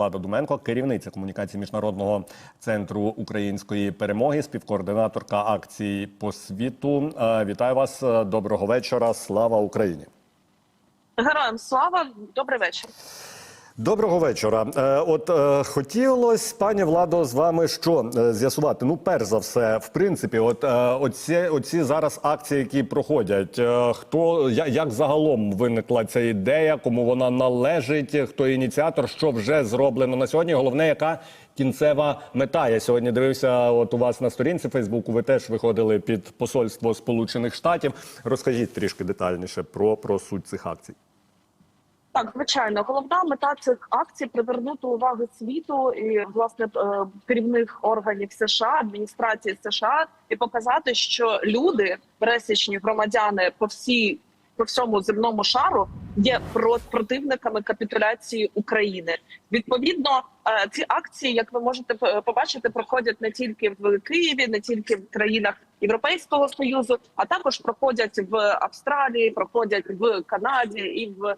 Влада Думенко, керівниця комунікації міжнародного центру української перемоги, співкоординаторка акції по світу. Е, Вітаю вас. Е, Доброго вечора. Слава Україні. Героям слава, добрий вечір. Доброго вечора. Е, От е, хотілось, пані Владо, з вами що е, з'ясувати? Ну, перш за все, в принципі, от е, оці, оці зараз акції, які проходять, е, хто я- як загалом виникла ця ідея, кому вона належить, хто ініціатор, що вже зроблено на сьогодні? Головне, яка кінцева мета? Я сьогодні дивився. От у вас на сторінці Фейсбуку. Ви теж виходили під посольство Сполучених Штатів. Розкажіть трішки детальніше про, про суть цих акцій. Так, звичайно, головна мета цих акцій привернути увагу світу і власне е, керівних органів США, адміністрації США, і показати, що люди, пересічні громадяни по всій по всьому земному шару є про- противниками капітуляції України. Відповідно, е, ці акції, як ви можете побачити, проходять не тільки в Києві, не тільки в країнах Європейського союзу, а також проходять в Австралії, проходять в Канаді і в е,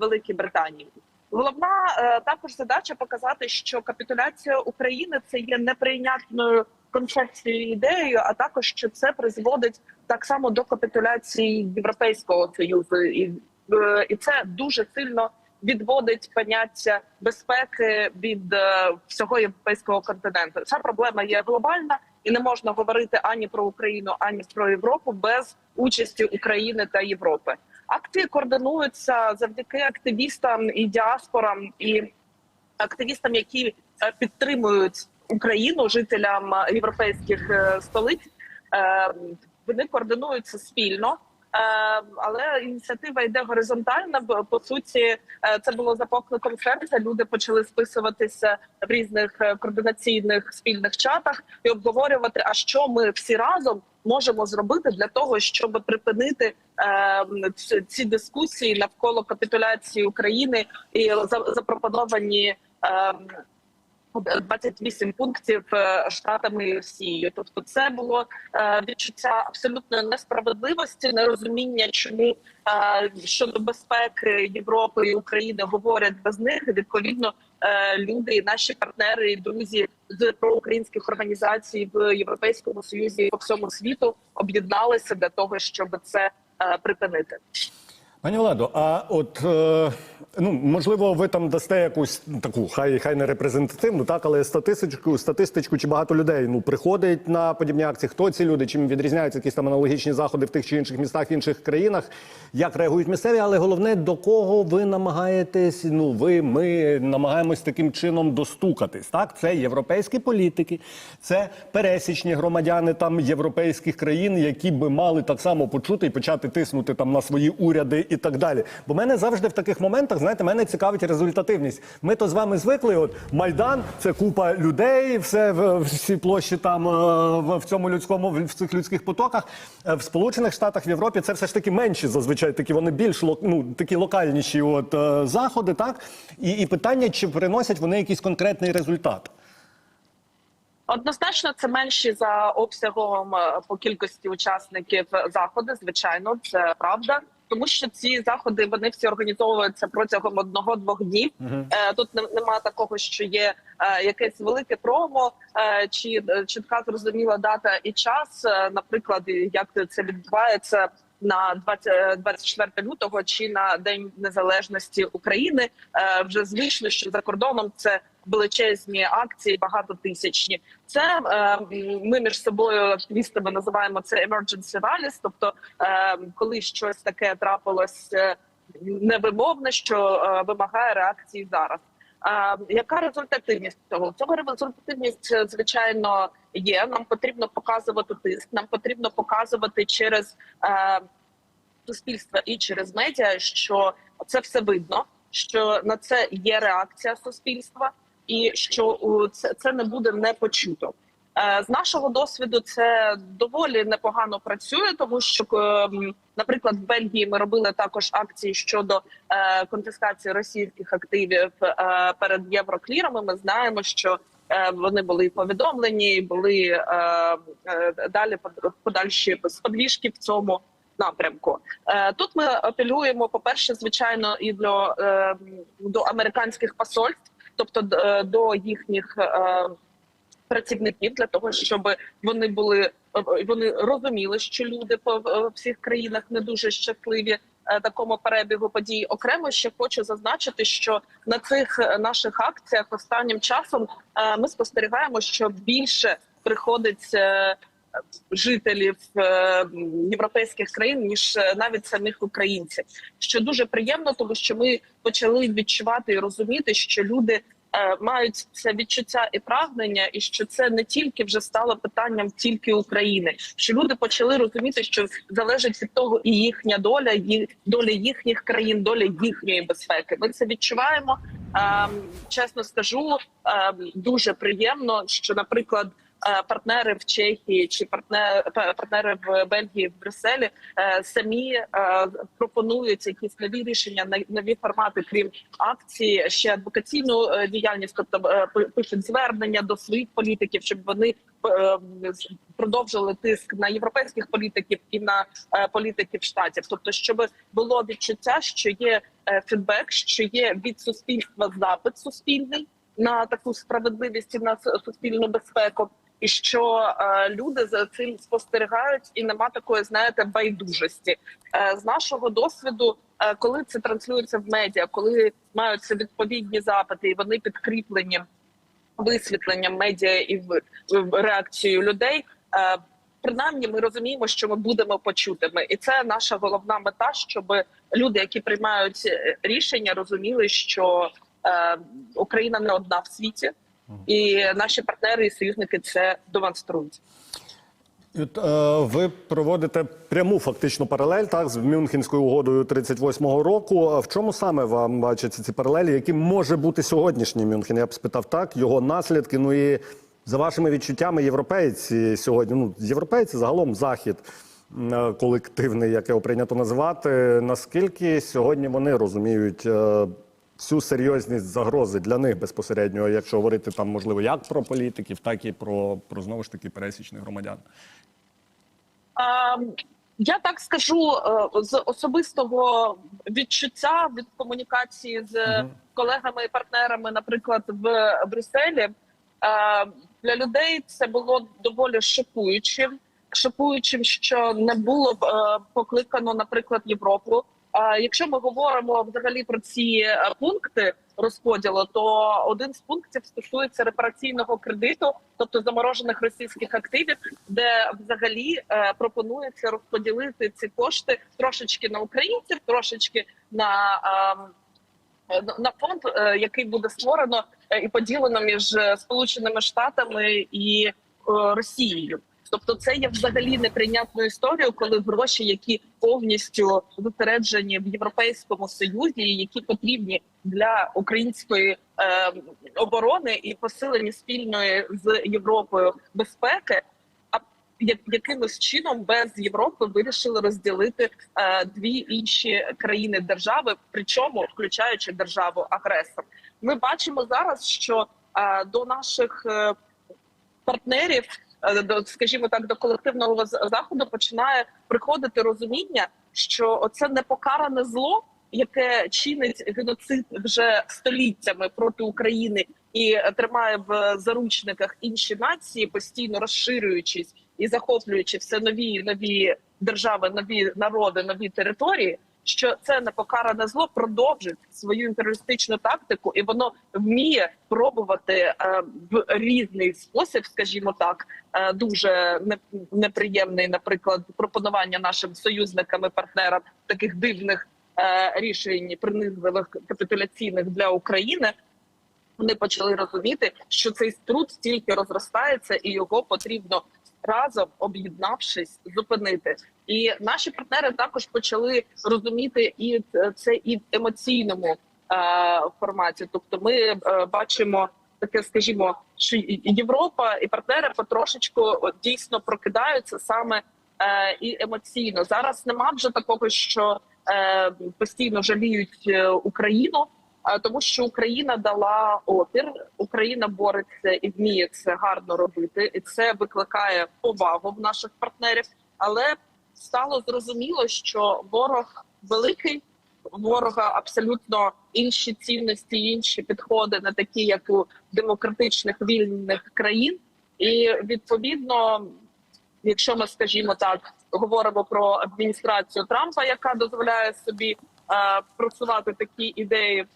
Великій Британії. Головна е, також задача показати, що капітуляція України це є неприйнятною концепцією ідеєю, а також що це призводить так само до капітуляції Європейського союзу, і, е, і це дуже сильно відводить поняття безпеки від е, всього європейського континенту. Ця проблема є глобальна, і не можна говорити ані про Україну, ані про Європу без участі України та Європи. Акції координуються завдяки активістам і діаспорам і активістам, які е, підтримують Україну жителям європейських столиць. Вони координуються спільно. Е, Але ініціатива йде горизонтальна. По суті, е, це було за покликом серця. Люди почали списуватися в різних е, координаційних спільних чатах і обговорювати, а що ми всі разом можемо зробити для того, щоб припинити ці дискусії навколо капітуляції України і запропоновані. Е, 28 пунктів е, штатами Росією. Тобто, це було е, відчуття абсолютної несправедливості, нерозуміння, чому е, щодо безпеки Європи і України говорять без них. Відповідно, люди, наші партнери і друзі з проукраїнських організацій в Європейському Союзі і по всьому світу об'єдналися для того, щоб це припинити. Пані Владо, а от е, ну можливо, ви там дасте якусь таку, хай хай не репрезентативну, так, але статистичку, статистичку, чи багато людей ну приходить на подібні акції? Хто ці люди? Чим відрізняються якісь там аналогічні заходи в тих чи інших містах, в інших країнах? Як реагують місцеві? Але головне, до кого ви намагаєтесь? Ну, ви ми намагаємось таким чином достукатись. Так, це європейські політики, це пересічні громадяни там європейських країн, які би мали так само почути і почати тиснути там на свої уряди і так далі. Бо мене завжди в таких моментах, знаєте, мене цікавить результативність. Ми то з вами звикли. От майдан це купа людей, все всі площі там е, в- цьому людському в цих людських потоках. Е, В Сполучених Штатах в Європі це все ж таки менші зазвичай такі. Вони більш ну, такі локальніші от е, заходи, так і, і питання, чи приносять вони якийсь конкретний результат. Однозначно, це менші за обсягом по кількості учасників заходи. Звичайно, це правда. Тому що ці заходи вони всі організовуються протягом одного-двох днів. Е, Тут не- нема такого, що є е, якесь велике промо е, чи чітка зрозуміла дата і час. Наприклад, як це відбувається на 20, 24 лютого чи на День Незалежності України. Вже звично, що за кордоном це величезні акції, багатотисячні. Це е, ми між собою активістами називаємо це emergency rallies, тобто е, коли щось таке трапилось е, невимовне, що вимагає реакції зараз. Яка результативність цього? Цього результативність, звичайно, є. Нам потрібно показувати тиск. Нам потрібно показувати через е, суспільство і через медіа, що це все видно, що на це є реакція суспільства, і що це, це не буде не почуто. Е, З нашого досвіду це доволі непогано працює, тому що, ем, наприклад, в Бельгії ми робили також акції щодо е, конфіскації російських активів е, перед євроклірами. Ми знаємо, що вони були повідомлені, були далі под- подальші сподвіжки в цьому напрямку. Тут ми апелюємо, по перше, звичайно, і до, е, до американських посольств. Тобто е, до їхніх е, працівників, для того, щоб вони були е, вони розуміли, що люди по всіх країнах не дуже щасливі. Такому перебігу подій окремо ще хочу зазначити, що на цих наших акціях останнім часом ми спостерігаємо, що більше приходить жителів е, європейських країн ніж е, навіть самих українців, що дуже приємно, тому що ми почали відчувати і розуміти, що люди е, мають це відчуття і прагнення, і що це не тільки вже стало питанням тільки України. Що люди почали розуміти, що залежить від того і їхня доля, і доля їхніх країн, доля їхньої безпеки. Ми це відчуваємо. Ем, чесно скажу, ем, дуже приємно, що, наприклад. Е, Партнери в Чехії чи партнери, партнери в Бельгії в Брюсселі е, самі е, пропонують якісь нові рішення, нові формати, крім акції, ще адвокаційну е, діяльність, тобто е, пишуть звернення до своїх політиків, щоб вони е, продовжили тиск на європейських політиків і на е, політиків штатів. Тобто, щоб було відчуття, що є е, фідбек, що є від суспільства запит суспільний на таку справедливість і на суспільну безпеку. І що е, люди за цим спостерігають, і нема такої, знаєте, байдужості Е, з нашого досвіду, е, коли це транслюється в медіа, коли маються відповідні запити, і вони підкріплені висвітленням медіа і в, в реакцією людей. е, Принаймні, ми розуміємо, що ми будемо почутими, і це наша головна мета, щоб люди, які приймають е, рішення, розуміли, що е, Україна не одна в світі, і наші партнери і союзники це демонструють. Е, ви проводите пряму фактично паралель так з Мюнхенською угодою 38-го року. В чому саме вам бачаться ці паралелі? Яким може бути сьогоднішній Мюнхен? Я б спитав так, його наслідки. Ну і за вашими відчуттями, європейці сьогодні, ну європейці загалом захід е, колективний, як його прийнято називати. Наскільки сьогодні вони розуміють? Всю серйозність загрози для них безпосередньо, якщо говорити там можливо як про політиків, так і про, про знову ж таки пересічних громадян. А, я так скажу е, з особистого відчуття від комунікації з колегами і партнерами, наприклад, в Брюсселі. е, Для людей це було доволі шокуючим. Шокуючим, що не було е, покликано, наприклад, Європу. Якщо ми говоримо взагалі про ці е, пункти розподілу, то один з пунктів стосується репараційного кредиту, тобто заморожених російських активів, де взагалі е, пропонується розподілити ці кошти трошечки на українців, трошечки на. ем, на- фонд, е, який буде створено і поділено між Сполученими Штатами і Росією. Тобто, це є взагалі неприйнятною історією, коли гроші, які повністю зосереджені в Європейському Союзі, які потрібні для української е, оборони і посилення спільної з Європою безпеки, а якимось чином без Європи вирішили розділити е, дві інші країни держави, причому включаючи державу агресор. Ми бачимо зараз, що е, до наших е, партнерів, до скажімо так, до колективного заходу починає приходити розуміння, що оце непокаране зло, яке чинить геноцид вже століттями проти України і е, тримає в заручниках інші нації, постійно розширюючись і захоплюючи все нові нові держави, нові народи, нові території. Що це непокаране зло продовжить свою імперіалістичну тактику, і воно вміє пробувати е, в різний спосіб, скажімо так, е, дуже неприємний, наприклад, пропонування нашим союзникам і партнерам таких дивних е, рішень принизливих капітуляційних для України. Вони почали розуміти, що цей труд тільки розростається, і його потрібно разом об'єднавшись зупинити. І наші партнери також почали розуміти і це і в емоційному е, форматі. Тобто, ми е, бачимо таке, скажімо, що Європа і партнери потрошечку от, дійсно прокидаються саме е, і емоційно. Зараз нема вже такого, що е, постійно жаліють е, Україну. Тому, що Україна дала опір, Україна бореться і вміє це гарно робити, і це викликає повагу в наших партнерів. Але стало зрозуміло, що ворог великий, ворога абсолютно інші цінності, інші підходи, не такі, як у демократичних вільних країн. І відповідно, якщо ми, скажімо так, говоримо про адміністрацію Трампа, яка дозволяє собі е, просувати такі ідеї,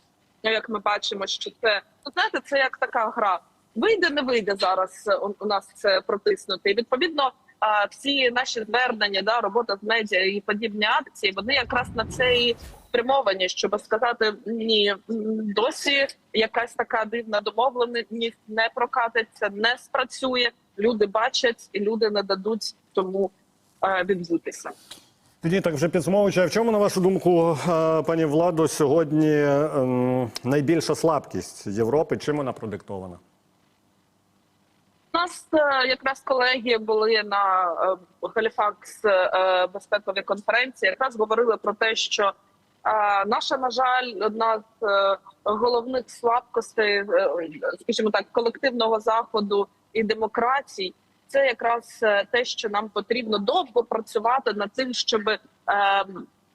ну, як ми бачимо, що це ну, знаєте, це як така гра. Вийде, не вийде зараз у, у нас це протиснути. І відповідно, е, всі наші звернення, да, робота з медіа і подібні акції, вони якраз на це і спрямовані, щоб сказати ні, досі якась така дивна домовленість не прокатиться, не спрацює. Люди бачать і люди не дадуть тому е, відбутися. Тоді так вже підсумовуючи, а в чому, на вашу думку, е, пані Владо, сьогодні ем, найбільша слабкість Європи? Чим вона продиктована? Нас е, якраз колеги були на е, Галіфакс е, безпековій конференції. Якраз говорили про те, що е, наша, на жаль, одна з е, головних слабкостей, е, скажімо так, колективного заходу і демократій, це якраз е, те, що нам потрібно довго працювати над тим, щоб е,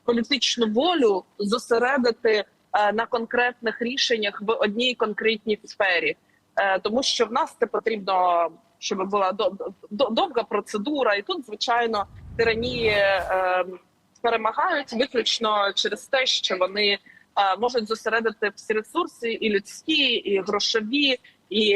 політичну волю зосередити е, на конкретних рішеннях в одній конкретній сфері. Е, тому що в нас це потрібно, щоб була до- до- довга процедура, і тут, звичайно, тиранії е, перемагають виключно через те, що вони е, можуть зосередити всі ресурси, і людські, і грошові, і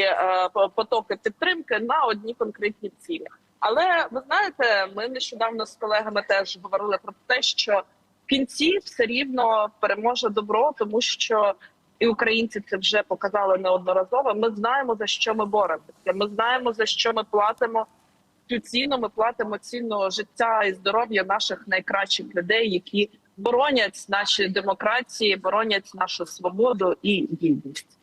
по- потоки підтримки на одні конкретні цілі. Але ви знаєте, ми нещодавно з колегами теж говорили про те, що в кінці все рівно переможе добро, тому що і українці це вже показали неодноразово. Ми знаємо за що ми боремося. Ми знаємо за що ми платимо цю ціну. Ми платимо ціну життя і здоров'я наших найкращих людей, які боронять наші демократії, боронять нашу свободу і гідність.